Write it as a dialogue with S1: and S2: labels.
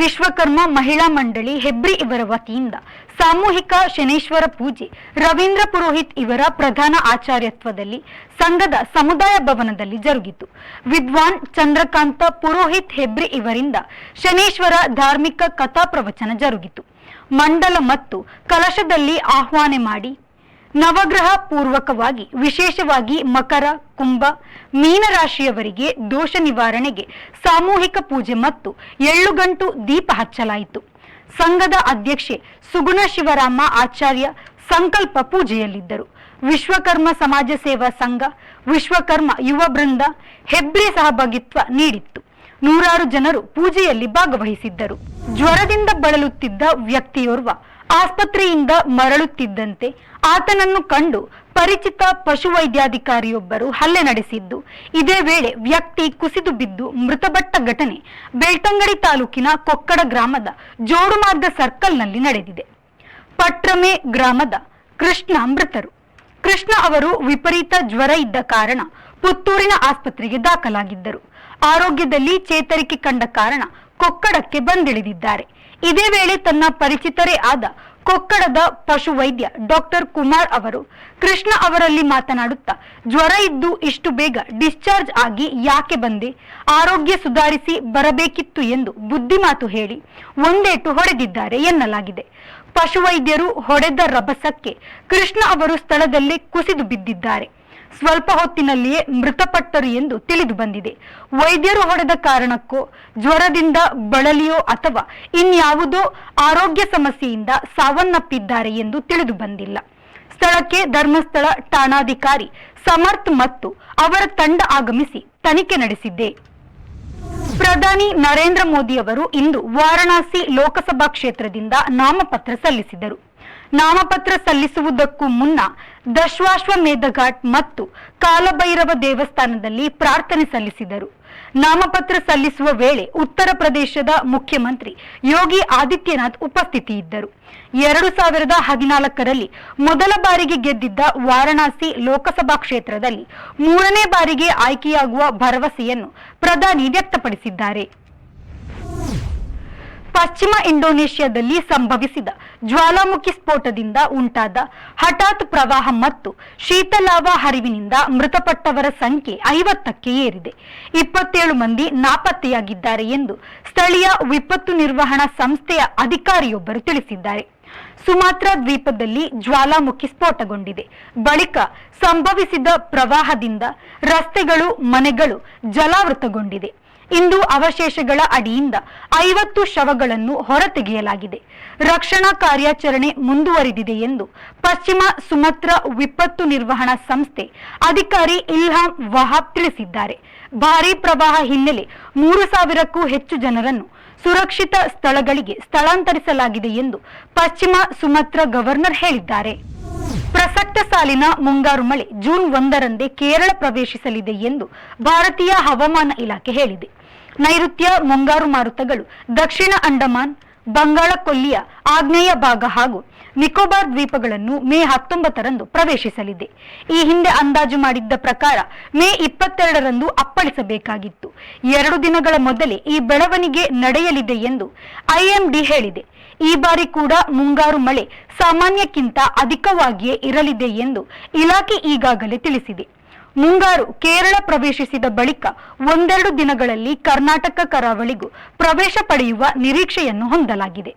S1: ವಿಶ್ವಕರ್ಮ ಮಹಿಳಾ ಮಂಡಳಿ ಹೆಬ್ರಿ ಇವರ ವತಿಯಿಂದ ಸಾಮೂಹಿಕ ಶನೇಶ್ವರ ಪೂಜೆ, ರವೀಂದ್ರ ಪುರೋಹಿತ್ ಇವರ ಪ್ರಧಾನ ಆಚಾರ್ಯತ್ವದಲ್ಲಿ ಸಂಘದ ಸಮುದಾಯ ಭವನದಲ್ಲಿ ಜರುಗಿತು. ವಿದ್ವಾನ್ ಚಂದ್ರಕಾಂತ ಪುರೋಹಿತ್ ಹೆಬ್ರಿ ಇವರಿಂದ ಶನೇಶ್ವರ ಧಾರ್ಮಿಕ ಕಥಾ ಪ್ರವಚನ ಜರುಗಿತು. ಮಂಡಲ ಮತ್ತು ಕಲಶದಲ್ಲಿ ಆಹ್ವಾನೆ ಮಾಡಿ ನವಗ್ರಹ ಪೂರ್ವಕವಾಗಿ, ವಿಶೇಷವಾಗಿ ಮಕರ, ಕುಂಭ, ಮೀನರಾಶಿಯವರಿಗೆ ದೋಷ ನಿವಾರಣೆಗೆ ಸಾಮೂಹಿಕ ಪೂಜೆ ಮತ್ತು ಎಳ್ಳುಗಂಟು ದೀಪ ಹಚ್ಚಲಾಯಿತು. ಸಂಘದ ಅಧ್ಯಕ್ಷೆ ಸುಗುಣ ಶಿವರಾಮ ಆಚಾರ್ಯ ಸಂಕಲ್ಪ ಪೂಜೆಯಲ್ಲಿದ್ದರು. ವಿಶ್ವಕರ್ಮ ಸಮಾಜ ಸೇವಾ ಸಂಘ, ವಿಶ್ವಕರ್ಮ ಯುವ ಬೃಂದ, ಹೆಬ್ರಿ ಸಹಭಾಗಿತ್ವ ನೀಡಿತ್ತು. ನೂರಾರು ಜನರು ಪೂಜೆಯಲ್ಲಿ ಭಾಗವಹಿಸಿದ್ದರು. ಜ್ವರದಿಂದ ಬಳಲುತ್ತಿದ್ದ ವ್ಯಕ್ತಿಯೋರ್ವ ಆಸ್ಪತ್ರೆಯಿಂದ ಮರಳುತ್ತಿದ್ದಂತೆ ಆತನನ್ನು ಕಂಡು ಪರಿಚಿತ ಪಶುವೈದ್ಯಾಧಿಕಾರಿಯೊಬ್ಬರು ಹಲ್ಲೆ ನಡೆಸಿದ್ದು. ಇದೇ ವೇಳೆ ವ್ಯಕ್ತಿ ಕುಸಿದು ಬಿದ್ದು ಮೃತಪಟ್ಟ ಘಟನೆ ಬೆಳ್ತಂಗಡಿ ತಾಲೂಕಿನ ಕೊಕ್ಕಡ ಗ್ರಾಮದ ಜೋಡುಮಾರ್ಗ ಸರ್ಕಲ್ನಲ್ಲಿ ನಡೆದಿದೆ. ಪಟ್ರಮೆ ಗ್ರಾಮದ ಕೃಷ್ಣ ಮೃತರು. ಕೃಷ್ಣ ಅವರು ವಿಪರೀತ ಜ್ವರ ಇದ್ದ ಕಾರಣ ಪುತ್ತೂರಿನ ಆಸ್ಪತ್ರೆಗೆ ದಾಖಲಾಗಿದ್ದರು. ಆರೋಗ್ಯದಲ್ಲಿ ಚೇತರಿಕೆ ಕಂಡ ಕಾರಣ ಕೊಕ್ಕಡಕ್ಕೆ ಬಂದಿಳಿದಿದ್ದಾರೆ. ಇದೇ ವೇಳೆ ತನ್ನ ಪರಿಚಿತರೇ ಆದ ಕೊಕ್ಕಡದ ಪಶುವೈದ್ಯ ಡಾಕ್ಟರ್ ಕುಮಾರ್ ಅವರು ಕೃಷ್ಣ ಅವರಲ್ಲಿ ಮಾತನಾಡುತ್ತಾ, ಜ್ವರ ಇದ್ದು ಇಷ್ಟು ಬೇಗ ಡಿಸ್ಚಾರ್ಜ್ ಆಗಿ ಯಾಕೆ ಬಂದೆ? ಆರೋಗ್ಯ ಸುಧಾರಿಸಿ ಬರಬೇಕಿತ್ತು ಎಂದು ಬುದ್ಧಿಮಾತು ಹೇಳಿ ಒಂದೇಟು ಹೊಡೆದಿದ್ದಾರೆ ಎನ್ನಲಾಗಿದೆ. ಪಶುವೈದ್ಯರು ಹೊಡೆದ ರಭಸಕ್ಕೆ ಕೃಷ್ಣ ಅವರು ಸ್ಥಳದಲ್ಲೇ ಕುಸಿದು ಬಿದ್ದಿದ್ದಾರೆ. ಸ್ವಲ್ಪ ಹೊತ್ತಿನಲ್ಲಿಯೇ ಮೃತಪಟ್ಟರು ಎಂದು ತಿಳಿದು ಬಂದಿದೆ. ವೈದ್ಯರು ಹೊಡೆದ ಕಾರಣಕ್ಕೋ ಜ್ವರದಿಂದ ಬಳಲಿಯೋ ಅಥವಾ ಇನ್ಯಾವುದೋ ಆರೋಗ್ಯ ಸಮಸ್ಯೆಯಿಂದ ಸಾವನ್ನಪ್ಪಿದ್ದಾರೆ ಎಂದು ತಿಳಿದು ಬಂದಿಲ್ಲ. ಸ್ಥಳಕ್ಕೆ ಧರ್ಮಸ್ಥಳ ಠಾಣಾಧಿಕಾರಿ ಸಮರ್ಥ್ ಮತ್ತು ಅವರ ತಂಡ ಆಗಮಿಸಿ ತನಿಖೆ ನಡೆಸಿದ್ದೆ ಪ್ರಧಾನಿ ನರೇಂದ್ರ ಮೋದಿ ಅವರು ಇಂದು ವಾರಣಾಸಿ ಲೋಕಸಭಾ ಕ್ಷೇತ್ರದಿಂದ ನಾಮಪತ್ರ ಸಲ್ಲಿಸಿದರು. ನಾಮಪತ್ರ ಸಲ್ಲಿಸುವುದಕ್ಕೂ ಮುನ್ನ ದಶ್ವಾಶ್ವಮೇಧ ಘಾಟ್ ಮತ್ತು ಕಾಲಭೈರವ ದೇವಸ್ಥಾನದಲ್ಲಿ ಪ್ರಾರ್ಥನೆ ಸಲ್ಲಿಸಿದರು. ನಾಮಪತ್ರ ಸಲ್ಲಿಸುವ ವೇಳೆ ಉತ್ತರ ಪ್ರದೇಶದ ಮುಖ್ಯಮಂತ್ರಿ ಯೋಗಿ ಆದಿತ್ಯನಾಥ್ ಉಪಸ್ಥಿತಿಯಿದ್ದರು. ಎರಡು ಸಾವಿರದ ಹದಿನಾಲ್ಕರಲ್ಲಿ ಮೊದಲ ಬಾರಿಗೆ ಗೆದ್ದಿದ್ದ ವಾರಣಾಸಿ ಲೋಕಸಭಾ ಕ್ಷೇತ್ರದಲ್ಲಿ ಮೂರನೇ ಬಾರಿಗೆ ಆಯ್ಕೆಯಾಗುವ ಭರವಸೆಯನ್ನು ಪ್ರಧಾನಿ ವ್ಯಕ್ತಪಡಿಸಿದ್ದಾರೆ. ಪಶ್ಚಿಮ ಇಂಡೋನೇಷ್ಯಾದಲ್ಲಿ ಸಂಭವಿಸಿದ ಜ್ವಾಲಾಮುಖಿ ಸ್ಫೋಟದಿಂದ ಉಂಟಾದ ಹಠಾತ್ ಪ್ರವಾಹ ಮತ್ತು ಶೀತಲಾವ ಹರಿವಿನಿಂದ ಮೃತಪಟ್ಟವರ ಸಂಖ್ಯೆ ಐವತ್ತಕ್ಕೆ ಏರಿದೆ. ಇಪ್ಪತ್ತೇಳು ಮಂದಿ ನಾಪತ್ತೆಯಾಗಿದ್ದಾರೆ ಎಂದು ಸ್ಥಳೀಯ ವಿಪತ್ತು ನಿರ್ವಹಣಾ ಸಂಸ್ಥೆಯ ಅಧಿಕಾರಿಯೊಬ್ಬರು ತಿಳಿಸಿದ್ದಾರೆ. ಸುಮಾತ್ರ ದ್ವೀಪದಲ್ಲಿ ಜ್ವಾಲಾಮುಖಿ ಸ್ಫೋಟಗೊಂಡಿದೆ. ಬಳಿಕ ಸಂಭವಿಸಿದ ಪ್ರವಾಹದಿಂದ ರಸ್ತೆಗಳು, ಮನೆಗಳು ಜಲಾವೃತಗೊಂಡಿದೆ. ಇಂದು ಅವಶೇಷಗಳ ಅಡಿಯಿಂದ ಐವತ್ತು ಶವಗಳನ್ನು ಹೊರತೆಗೆಯಲಾಗಿದೆ. ರಕ್ಷಣಾ ಕಾರ್ಯಾಚರಣೆ ಮುಂದುವರಿದಿದೆ ಎಂದು ಪಶ್ಚಿಮ ಸುಮತ್ರ ವಿಪತ್ತು ನಿರ್ವಹಣಾ ಸಂಸ್ಥೆ ಅಧಿಕಾರಿ ಇಲ್ಹಾಂ ವಹಾಬ್ ತಿಳಿಸಿದ್ದಾರೆ. ಭಾರೀ ಪ್ರವಾಹ ಹಿನ್ನೆಲೆ ಮೂರು ಸಾವಿರಕ್ಕೂ ಹೆಚ್ಚು ಜನರನ್ನು ಸುರಕ್ಷಿತ ಸ್ಥಳಗಳಿಗೆ ಸ್ಥಳಾಂತರಿಸಲಾಗಿದೆ ಎಂದು ಪಶ್ಚಿಮ ಸುಮತ್ರ ಗವರ್ನರ್ ಹೇಳಿದ್ದಾರೆ. ಪ್ರಸಕ್ತ ಸಾಲಿನ ಮುಂಗಾರು ಮಳೆ ಜೂನ್ ಒಂದರಂದೇ ಕೇರಳ ಪ್ರವೇಶಿಸಲಿದೆ ಎಂದು ಭಾರತೀಯ ಹವಾಮಾನ ಇಲಾಖೆ ಹೇಳಿದೆ. ನೈಋತ್ಯ ಮುಂಗಾರು ಮಾರುತಗಳು ದಕ್ಷಿಣ ಅಂಡಮಾನ್ ಬಂಗಾಳ ಕೊಲ್ಲಿಯ ಆಗ್ನೇಯ ಭಾಗ ಹಾಗೂ ನಿಕೋಬಾರ್ ದ್ವೀಪಗಳನ್ನು ಮೇ ಹತ್ತೊಂಬತ್ತರಂದು ಪ್ರವೇಶಿಸಲಿದೆ. ಈ ಹಿಂದೆ ಅಂದಾಜು ಮಾಡಿದ್ದ ಪ್ರಕಾರ ಮೇ ಇಪ್ಪತ್ತೆರಡರಂದು ಅಪ್ಪಳಿಸಬೇಕಾಗಿತ್ತು. ಎರಡು ದಿನಗಳ ಮೊದಲೇ ಈ ಬೆಳವಣಿಗೆ ನಡೆಯಲಿದೆ ಎಂದು ಐಎಂಡಿ ಹೇಳಿದೆ. ಈ ಬಾರಿ ಕೂಡ ಮುಂಗಾರು ಮಳೆ ಸಾಮಾನ್ಯಕ್ಕಿಂತ ಅಧಿಕವಾಗಿಯೇ ಇರಲಿದೆ ಎಂದು ಇಲಾಖೆ ಈಗಾಗಲೇ ತಿಳಿಸಿದೆ. ಮುಂಗಾರು ಕೇರಳ ಪ್ರವೇಶಿಸಿದ ಬಳಿಕ ಒಂದೆರಡು ದಿನಗಳಲ್ಲಿ ಕರ್ನಾಟಕ ಕರಾವಳಿಗೂ ಪ್ರವೇಶ ಪಡೆಯುವ ನಿರೀಕ್ಷೆಯನ್ನು ಹೊಂದಲಾಗಿದೆ.